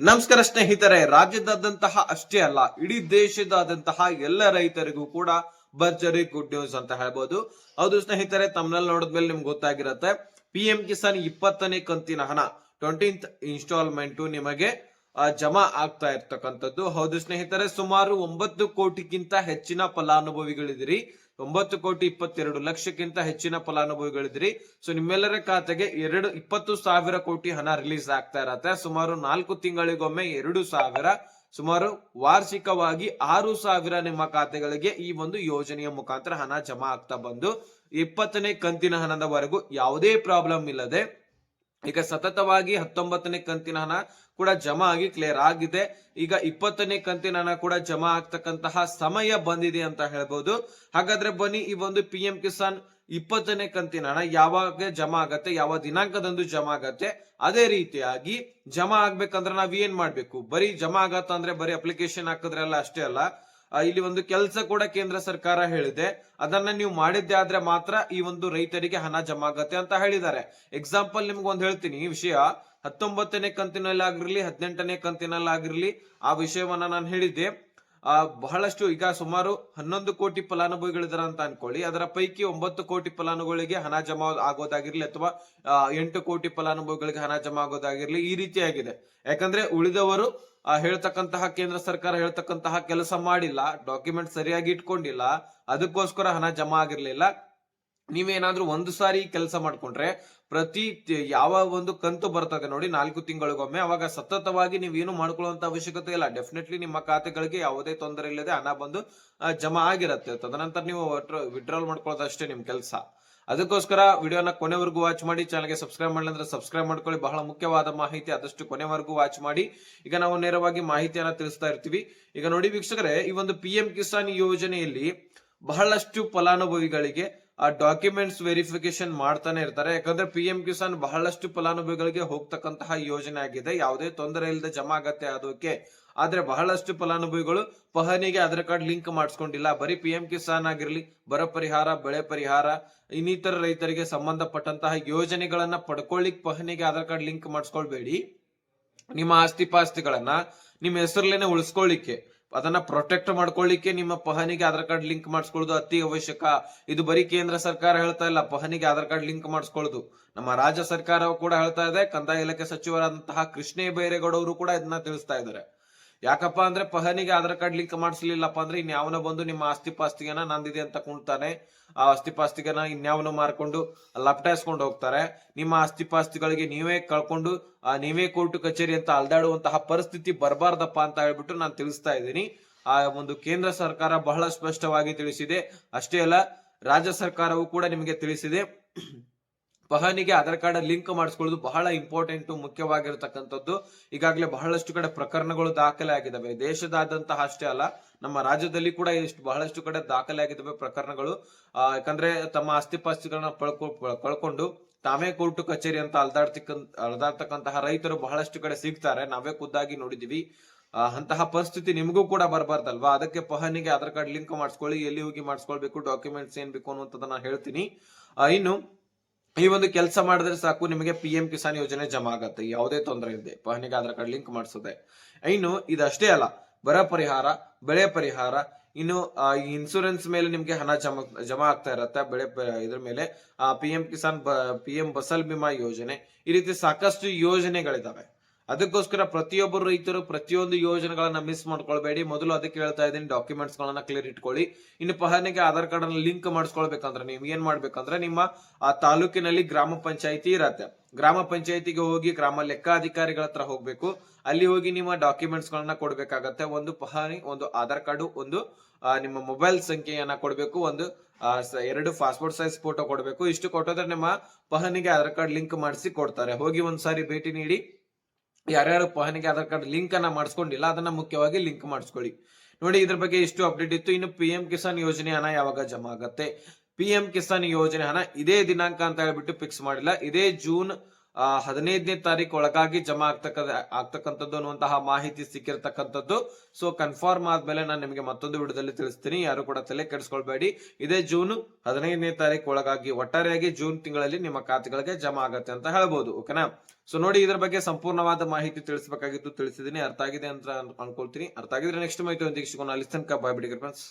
ನಮಸ್ಕಾರ ಸ್ನೇಹಿತರೆ ರಾಜ್ಯದಾದಂತಹ ಅಷ್ಟೇ ಅಲ್ಲ, ಇಡೀ ದೇಶದಾದಂತಹ ಎಲ್ಲ ರೈತರಿಗೂ ಕೂಡ ಭರ್ಜರಿ ಗುಡ್ ನ್ಯೂಸ್ ಅಂತ ಹೇಳ್ಬೋದು. ಹೌದು ಸ್ನೇಹಿತರೆ ತಮ್ಮನಲ್ಲಿ ನೋಡಿದ್ಮೇಲೆ ನಿಮ್ಗೆ ಗೊತ್ತಾಗಿರತ್ತೆ. ಪಿ ಎಂ ಕಿಸಾನ್ ಇಪ್ಪತ್ತನೇ ಕಂತಿನ ಹಣ ಟ್ವೆಂಟೀನ್ತ್ ಇನ್ಸ್ಟಾಲ್ಮೆಂಟ್ ನಿಮಗೆ ಜಮಾ ಆಗ್ತಾ ಇರ್ತಕ್ಕಂಥದ್ದು. ಹೌದು ಸ್ನೇಹಿತರೆ, ಸುಮಾರು ಒಂಬತ್ತು ಕೋಟಿಗಿಂತ ಹೆಚ್ಚಿನ ಫಲಾನುಭವಿಗಳಿದಿರಿ ಒಂಬತ್ತು ಕೋಟಿ ಇಪ್ಪತ್ತೆರಡು ಲಕ್ಷಕ್ಕಿಂತ ಹೆಚ್ಚಿನ ಫಲಾನುಭವಿಗಳಿದ್ರಿ ಸೊ ನಿಮ್ಮೆಲ್ಲರ ಖಾತೆಗೆ ಎರಡು, ಇಪ್ಪತ್ತು ಸಾವಿರ ಕೋಟಿ ಹಣ ರಿಲೀಸ್ ಆಗ್ತಾ ಇರತ್ತೆ. ಸುಮಾರು ನಾಲ್ಕು ತಿಂಗಳಿಗೊಮ್ಮೆ ಎರಡು ಸಾವಿರ, ಸುಮಾರು ವಾರ್ಷಿಕವಾಗಿ ಆರು ಸಾವಿರ ನಿಮ್ಮ ಖಾತೆಗಳಿಗೆ ಈ ಒಂದು ಯೋಜನೆಯ ಮುಖಾಂತರ ಹಣ ಜಮಾ ಆಗ್ತಾ ಬಂದು, ಇಪ್ಪತ್ತನೇ ಕಂತಿನ ಹಣದವರೆಗೂ ಯಾವುದೇ ಪ್ರಾಬ್ಲಮ್ ಇಲ್ಲದೆ ಈಗ ಸತತವಾಗಿ ಹತ್ತೊಂಬತ್ತನೇ ಕಂತಿನ ಹಣ ಕೂಡ ಜಮಾ ಆಗಿ ಕ್ಲಿಯರ್ ಆಗಿದೆ. ಈಗ ಇಪ್ಪತ್ತನೇ ಕಂತಿನ ಹಣ ಕೂಡ ಜಮಾ ಆಗ್ತಕ್ಕಂತಹ ಸಮಯ ಬಂದಿದೆ ಅಂತ ಹೇಳ್ಬಹುದು ಹಾಗಾದ್ರೆ ಬನ್ನಿ ಈ ಒಂದು ಪಿ ಕಿಸಾನ್ ಇಪ್ಪತ್ತನೇ ಕಂತಿನ ಹಣ ಯಾವಾಗ ಜಮಾ ಆಗತ್ತೆ, ಯಾವ ದಿನಾಂಕದಂದು ಜಮಾ ಆಗತ್ತೆ, ಅದೇ ರೀತಿಯಾಗಿ ಜಮಾ ಆಗ್ಬೇಕಂದ್ರೆ ನಾವ್ ಏನ್ ಮಾಡ್ಬೇಕು? ಬರೀ ಜಮಾ ಆಗತ್ತ ಅಂದ್ರೆ ಬರೀ ಅಪ್ಲಿಕೇಶನ್ ಹಾಕಿದ್ರೆ ಅಲ್ಲ ಅಷ್ಟೇ ಅಲ್ಲ. ಇಲ್ಲಿ ಒಂದು ಕೆಲಸ ಕೂಡ ಕೇಂದ್ರ ಸರ್ಕಾರ ಹೇಳಿದೆ. ಅದನ್ನ ನೀವು ಮಾಡಿದ್ದೆ ಆದ್ರೆ ಮಾತ್ರ ಈ ಒಂದು ರೈತರಿಗೆ ಹಣ ಜಮಾ ಆಗತ್ತೆ ಅಂತ ಹೇಳಿದ್ದಾರೆ. ಎಕ್ಸಾಂಪಲ್ ನಿಮ್ಗೆ ಒಂದ್ ಹೇಳ್ತೀನಿ. ಈ ವಿಷಯ ಹತ್ತೊಂಬತ್ತನೇ ಕಂತಿನಲ್ಲಿ ಆಗಿರ್ಲಿ ಹದಿನೆಂಟನೇ ಕಂತಿನಲ್ಲಿ ಆಗಿರ್ಲಿ ಆ ವಿಷಯವನ್ನ ನಾನು ಹೇಳಿದ್ದೆ. ಬಹಳಷ್ಟು ಈಗ ಸುಮಾರು ಹನ್ನೊಂದು ಕೋಟಿ ಫಲಾನುಭವಿಗಳಿದ್ದಾರೆ ಅಂತ ಅನ್ಕೊಳ್ಳಿ. ಅದರ ಪೈಕಿ ಒಂಬತ್ತು ಕೋಟಿ ಫಲಾನುಭವಿಗಳಿಗೆ ಹಣ ಜಮಾ ಆಗೋದಾಗಿರ್ಲಿ ಅಥವಾ ಆ, ಎಂಟು ಕೋಟಿ ಫಲಾನುಭವಿಗಳಿಗೆ ಹಣ ಜಮಾ ಆಗೋದಾಗಿರ್ಲಿ ಈ ರೀತಿಯಾಗಿದೆ. ಯಾಕಂದ್ರೆ ಉಳಿದವರು ಆ, ಹೇಳ್ತಕ್ಕಂತಹ ಕೇಂದ್ರ ಸರ್ಕಾರ ಹೇಳ್ತಕ್ಕಂತಹ ಕೆಲಸ ಮಾಡಿಲ್ಲ ಡಾಕ್ಯುಮೆಂಟ್ ಸರಿಯಾಗಿ ಇಟ್ಕೊಂಡಿಲ್ಲ ಅದಕ್ಕೋಸ್ಕರ ಹಣ ಜಮಾ ಆಗಿರ್ಲಿಲ್ಲ. ನೀವೇನಾದ್ರೂ ಒಂದು ಸಾರಿ ಕೆಲಸ ಮಾಡ್ಕೊಂಡ್ರೆ ಪ್ರತಿ ಯಾವ ಒಂದು ಕಂತು ಬರ್ತದೆ ನೋಡಿ ನಾಲ್ಕು ತಿಂಗಳಿಗೊಮ್ಮೆ, ಅವಾಗ ಸತತವಾಗಿ ನೀವೇನು ಮಾಡ್ಕೊಳ್ಳುವಂತ ಅವಶ್ಯಕತೆ ಇಲ್ಲ. ಡೆಫಿನೆಟ್ಲಿ ನಿಮ್ಮ ಖಾತೆಗಳಿಗೆ ಯಾವುದೇ ತೊಂದರೆ ಇಲ್ಲದೆ ಹಣ ಬಂದು ಜಮಾ ಆಗಿರುತ್ತೆ. ತದನಂತರ ನೀವು ವಿಡ್ರಾಲ್ ಮಾಡ್ಕೊಳ್ಳೋದು ಅಷ್ಟೇ ನಿಮ್ ಕೆಲಸ. ಅದಕ್ಕೋಸ್ಕರ ವಿಡಿಯೋನ ಕೊನೆವರೆಗೂ ವಾಚ್ ಮಾಡಿ ಚಾನಲ್ಗೆ ಸಬ್ಸ್ಕ್ರೈಬ್ ಮಾಡಿಲ್ಲ ಸಬ್ಸ್ಕ್ರೈಬ್ ಮಾಡ್ಕೊಳ್ಳಿ. ಬಹಳ ಮುಖ್ಯವಾದ ಮಾಹಿತಿ ಆದಷ್ಟು ಕೊನೆವರೆಗೂ ವಾಚ್ ಮಾಡಿ. ಈಗ ನಾವು ನೇರವಾಗಿ ಮಾಹಿತಿಯನ್ನ ತಿಳಿಸ್ತಾ ಇರ್ತೀವಿ. ಈಗ ನೋಡಿ ವೀಕ್ಷಕರೇ, ಈ ಒಂದು ಪಿ ಕಿಸಾನ್ ಯೋಜನೆಯಲ್ಲಿ ಬಹಳಷ್ಟು ಫಲಾನುಭವಿಗಳಿಗೆ ಆ ಡಾಕ್ಯುಮೆಂಟ್ಸ್ ವೆರಿಫಿಕೇಶನ್ ಮಾಡ್ತಾನೆ ಇರ್ತಾರೆ. ಯಾಕಂದ್ರೆ ಪಿ ಎಂ ಕಿಸಾನ್ ಬಹಳಷ್ಟು ಫಲಾನುಭವಿಗಳಿಗೆ ಹೋಗ್ತಕ್ಕಂತಹ ಯೋಜನೆ ಆಗಿದೆ. ಯಾವುದೇ ತೊಂದರೆ ಇಲ್ಲದೆ ಜಮಾ ಆಗತ್ತೆ ಅದಕ್ಕೆ ಆದ್ರೆ ಬಹಳಷ್ಟು ಫಲಾನುಭವಿಗಳು ಪಹನಿಗೆ ಆಧಾರ್ ಕಾರ್ಡ್ ಲಿಂಕ್ ಮಾಡಿಸ್ಕೊಂಡಿಲ್ಲ. ಬರೀ ಪಿ ಕಿಸಾನ್ ಆಗಿರ್ಲಿ, ಬರ ಪರಿಹಾರ, ಬೆಳೆ ಪರಿಹಾರ, ಇನ್ನಿತರ ರೈತರಿಗೆ ಸಂಬಂಧಪಟ್ಟಂತಹ ಯೋಜನೆಗಳನ್ನ ಪಡ್ಕೊಳ್ಳಿಕ್ ಪಹನಿಗೆ ಆಧಾರ್ ಕಾರ್ಡ್ ಲಿಂಕ್ ಮಾಡಿಸ್ಕೊಳ್ಬೇಡಿ. ನಿಮ್ಮ ಆಸ್ತಿ ಪಾಸ್ತಿಗಳನ್ನ ನಿಮ್ಮ ಹೆಸರಲ್ಲೇನೆ ಉಳಿಸ್ಕೊಳ್ಳಿಕ್ಕೆ ಅದನ್ನ ಪ್ರೊಟೆಕ್ಟ್ ಮಾಡ್ಕೊಳ್ಳಿಕ್ಕೆ ನಿಮ್ಮ ಪಹನಿಗೆ ಆಧಾರ್ ಕಾರ್ಡ್ ಲಿಂಕ್ ಮಾಡಿಸ್ಕೊಳ್ಳೋದು ಅತಿ ಅವಶ್ಯಕ. ಇದು ಬರೀ ಕೇಂದ್ರ ಸರ್ಕಾರ ಹೇಳ್ತಾ ಇಲ್ಲ, ಪಹನಿಗೆ ಆಧಾರ್ ಕಾರ್ಡ್ ಲಿಂಕ್ ಮಾಡಿಸ್ಕೊಳ್ಳೋದು. ನಮ್ಮ ರಾಜ್ಯ ಸರ್ಕಾರವು ಕೂಡ ಹೇಳ್ತಾ ಇದೆ, ಕಂದಾಯ ಇಲಾಖೆ ಸಚಿವರಾದಂತಹ ಕೃಷ್ಣೇ ಬೈರೇಗೌಡ ಅವರು ಕೂಡ ಇದನ್ನ ತಿಳಿಸ್ತಾ ಇದ್ದಾರೆ. ಯಾಕಪ್ಪ ಅಂದ್ರೆ ಪಹನಿಗೆ ಆಧಾರ್ ಕಾರ್ಡ್ ಲಿಂಕ್ ಮಾಡಿಸ್ಲಿಲ್ಲಪ್ಪ ಅಂದ್ರೆ ಇನ್ಯಾವನ ಬಂದು ನಿಮ್ಮ ಆಸ್ತಿ ಪಾಸ್ತಿಗೆನ ನಂದಿದೆ ಅಂತ ಕುಣ್ತಾನೆ. ಆ ಆಸ್ತಿ ಪಾಸ್ತಿಗನ ಇನ್ಯಾವನು ಮಾರ್ಕೊಂಡು ಲಪಟಾಯಿಸ್ಕೊಂಡು ಹೋಗ್ತಾರೆ. ನಿಮ್ಮ ಆಸ್ತಿ ಪಾಸ್ತಿಗಳಿಗೆ ನೀವೇ ಕಳ್ಕೊಂಡು ನೀವೇ ಕೋರ್ಟ್ ಕಚೇರಿ ಅಂತ ಅಲ್ದಾಡುವಂತಹ ಪರಿಸ್ಥಿತಿ ಬರಬಾರ್ದಪ್ಪ ಅಂತ ಹೇಳ್ಬಿಟ್ಟು ನಾನು ತಿಳಿಸ್ತಾ ಇದ್ದೀನಿ. ಆ ಒಂದು ಕೇಂದ್ರ ಸರ್ಕಾರ ಬಹಳ ಸ್ಪಷ್ಟವಾಗಿ ತಿಳಿಸಿದೆ. ಅಷ್ಟೇ ಅಲ್ಲ, ರಾಜ್ಯ ಸರ್ಕಾರವು ಕೂಡ ನಿಮಗೆ ತಿಳಿಸಿದೆ. ಪಹಣಿಗೆ ಆಧಾರ್ ಕಾರ್ಡ್ ಲಿಂಕ್ ಮಾಡಿಸ್ಕೊಳ್ಳೋದು ಬಹಳ ಇಂಪಾರ್ಟೆಂಟ್, ಮುಖ್ಯವಾಗಿರತಕ್ಕಂಥದ್ದು. ಈಗಾಗಲೇ ಬಹಳಷ್ಟು ಕಡೆ ಪ್ರಕರಣಗಳು ದಾಖಲೆ ಆಗಿದ್ದಾವೆ ದೇಶದಾದಂತಹ ಅಷ್ಟೇ ಅಲ್ಲ, ನಮ್ಮ ರಾಜ್ಯದಲ್ಲಿ ಕೂಡ ಎಷ್ಟು ಬಹಳಷ್ಟು ಕಡೆ ದಾಖಲೆ ಆಗಿದ್ದಾವೆ ಪ್ರಕರಣಗಳು ಯಾಕಂದ್ರೆ ತಮ್ಮ ಆಸ್ತಿ ಪಾಸ್ತಿಗಳನ್ನ ಪಳ್ಕೊ ಕಳ್ಕೊಂಡು ತಾವೇ ಕೋರ್ಟ್ ಕಚೇರಿ ಅಂತ ಅಲ್ದಾಡ್ತಿಕ್ಕ ಅಲ್ದಾಡ್ತಕ್ಕಂತಹ ರೈತರು ಬಹಳಷ್ಟು ಕಡೆ ಸಿಗ್ತಾರೆ. ನಾವೇ ಖುದ್ದಾಗಿ ನೋಡಿದೀವಿ ಅಂತಹ ಪರಿಸ್ಥಿತಿ ನಿಮಗೂ ಕೂಡ ಬರಬಾರ್ದಲ್ವಾ? ಅದಕ್ಕೆ ಪಹನಿಗೆ ಆಧಾರ್ ಕಾರ್ಡ್ ಲಿಂಕ್ ಮಾಡಿಸ್ಕೊಳ್ಳಿ, ಎಲ್ಲಿ ಹೋಗಿ ಮಾಡಿಸ್ಕೊಳ್ಬೇಕು, ಡಾಕ್ಯುಮೆಂಟ್ಸ್ ಏನ್ ಬೇಕು ಅನ್ನುವಂಥದ್ದನ್ನ ಹೇಳ್ತೀನಿ. ಇನ್ನು ಈ ಒಂದು ಕೆಲಸ ಮಾಡಿದ್ರೆ ಸಾಕು, ನಿಮಗೆ ಪಿ ಎಂ ಕಿಸಾನ್ ಯೋಜನೆ ಜಮಾ ಆಗತ್ತೆ. ಯಾವುದೇ ತೊಂದರೆ ಇದೆ ಪಹಣಿಗೆ ಆಧಾರ್ ಕಾರ್ಡ್ ಲಿಂಕ್ ಮಾಡಿಸುತ್ತೆ ಇನ್ನು ಇದಷ್ಟೇ ಅಲ್ಲ, ಬರ ಪರಿಹಾರ, ಬೆಳೆ ಪರಿಹಾರ, ಇನ್ನು ಇನ್ಸೂರೆನ್ಸ್ ಮೇಲೆ ನಿಮ್ಗೆ ಹಣ ಜಮಾ ಜಮಾ ಆಗ್ತಾ ಇರತ್ತೆ. ಬೆಳೆ ಇದ್ರ ಮೇಲೆ P M Kisan P M Fasal Bima ಯೋಜನೆ. ಈ ರೀತಿ ಸಾಕಷ್ಟು ಯೋಜನೆಗಳಿದಾವೆ. ಅದಕ್ಕೋಸ್ಕರ ಪ್ರತಿಯೊಬ್ಬರು ರೈತರು ಪ್ರತಿಯೊಂದು ಯೋಜನೆಗಳನ್ನ ಮಿಸ್ ಮಾಡ್ಕೊಳ್ಬೇಡಿ. ಮೊದಲು ಅದಕ್ಕೆ ಹೇಳ್ತಾ ಇದ್ದೀನಿ ಡಾಕ್ಯುಮೆಂಟ್ಸ್ ಗಳನ್ನ ಕ್ಲಿಯರ್ ಇಟ್ಕೊಳ್ಳಿ. ಇನ್ನು ಪಹನಿಗೆ ಆಧಾರ್ ಕಾರ್ಡ್ ಅನ್ನ ಲಿಂಕ್ ಮಾಡಿಸ್ಕೊಳ್ಬೇಕಂದ್ರೆ ನೀವು ಏನ್ ಮಾಡ್ಬೇಕಂದ್ರೆ ನಿಮ್ಮ, ಆ ತಾಲೂಕಿನಲ್ಲಿ ಗ್ರಾಮ ಪಂಚಾಯಿತಿ ಇರತ್ತೆ. ಗ್ರಾಮ ಪಂಚಾಯಿತಿಗೆ ಹೋಗಿ ಗ್ರಾಮ ಲೆಕ್ಕಾಧಿಕಾರಿಗಳ ಹತ್ರ ಹೋಗ್ಬೇಕು. ಅಲ್ಲಿ ಹೋಗಿ ನಿಮ್ಮ ಡಾಕ್ಯುಮೆಂಟ್ಸ್ ಗಳನ್ನ ಕೊಡ್ಬೇಕಾಗತ್ತೆ. ಒಂದು ಪಹಣಿ, ಒಂದು ಆಧಾರ್ ಕಾರ್ಡು ಒಂದು ನಿಮ್ಮ ಮೊಬೈಲ್ ಸಂಖ್ಯೆಯನ್ನ ಕೊಡ್ಬೇಕು. ಒಂದು ಎರಡು ಪಾಸ್ಪೋರ್ಟ್ ಸೈಜ್ ಫೋಟೋ ಕೊಡ್ಬೇಕು. ಇಷ್ಟು ಕೊಟ್ಟೋದ್ರೆ ನಿಮ್ಮ ಪಹನಿಗೆ ಆಧಾರ್ ಕಾರ್ಡ್ ಲಿಂಕ್ ಮಾಡಿಸಿ ಕೊಡ್ತಾರೆ. ಹೋಗಿ ಒಂದ್ಸಾರಿ ಭೇಟಿ ನೀಡಿ ಯಾರ್ಯಾರು ಪಹನಿಗೆ ಆಧಾರ್ ಕಾರ್ಡ್ ಲಿಂಕ್ ಅನ್ನ ಮಾಡಿಸ್ಕೊಂಡಿಲ್ಲ, ಅದನ್ನ ಮುಖ್ಯವಾಗಿ ಲಿಂಕ್ ಮಾಡಿಸ್ಕೊಳ್ಳಿ. ನೋಡಿ, ಇದ್ರ ಬಗ್ಗೆ ಇಷ್ಟು ಅಪ್ಡೇಟ್ ಇತ್ತು. ಇನ್ನು ಪಿ ಎಂ ಕಿಸಾನ್ ಯೋಜನೆ ಹಣ ಯಾವಾಗ ಜಮಾ ಆಗತ್ತೆ? ಪಿ ಎಂ ಕಿಸಾನ್ ಯೋಜನೆ ಹಣ ಇದೇ ದಿನಾಂಕ ಅಂತ ಹೇಳ್ಬಿಟ್ಟು ಫಿಕ್ಸ್ ಮಾಡಿಲ್ಲ. ಇದೇ ಜೂನ್ ಆ, ಹದಿನೈದನೇ ತಾರೀಕು ಒಳಗಾಗಿ ಜಮಾ ಆಗ್ತಕ್ಕ ಆಗ್ತಕ್ಕಂಥದ್ದು ಅನ್ನುವಂತಹ ಮಾಹಿತಿ ಸಿಕ್ಕಿರ್ತಕ್ಕಂಥದ್ದು. ಸೊ ಕನ್ಫರ್ಮ್ ಆದ್ಮೇಲೆ ನಾನು ನಿಮಗೆ ಮತ್ತೊಂದು ವಿಡಿಯೋದಲ್ಲಿ ತಿಳಿಸ್ತೀನಿ. ಯಾರು ಕೂಡ ತಲೆ ಕೆಡಿಸ್ಕೊಳ್ಬೇಡಿ. ಇದೇ ಜೂನ್ ಹದಿನೈದನೇ ತಾರೀಕು ಒಳಗಾಗಿ ಒಟ್ಟಾರೆಯಾಗಿ ಜೂನ್ ತಿಂಗಳಲ್ಲಿ ನಿಮ್ಮ ಖಾತೆಗಳಿಗೆ ಜಮಾ ಆಗತ್ತೆ ಅಂತ ಹೇಳ್ಬೋದು. ಓಕೆನಾ ಸೊ ನೋಡಿ ಇದ್ರ ಬಗ್ಗೆ ಸಂಪೂರ್ಣವಾದ ಮಾಹಿತಿ ತಿಳಿಸಬೇಕಾಗಿತ್ತು ತಿಳಿಸಿದೀನಿ. ಅರ್ಥ ಆಗಿದೆ ಅಂತ ಅನ್ಕೊಳ್ತೀನಿ. ಅರ್ಥ ಆಗಿದ್ರೆ ನೆಕ್ಸ್ಟ್ ಮಾಹಿತಿ ಒಂದಿಗೆ ಸಿಗೋಣ. ಅಲ್ಲಿ ತನಕ ಬಾಯ್ ಬಿಡಿ ಫ್ರೆಂಡ್ಸ್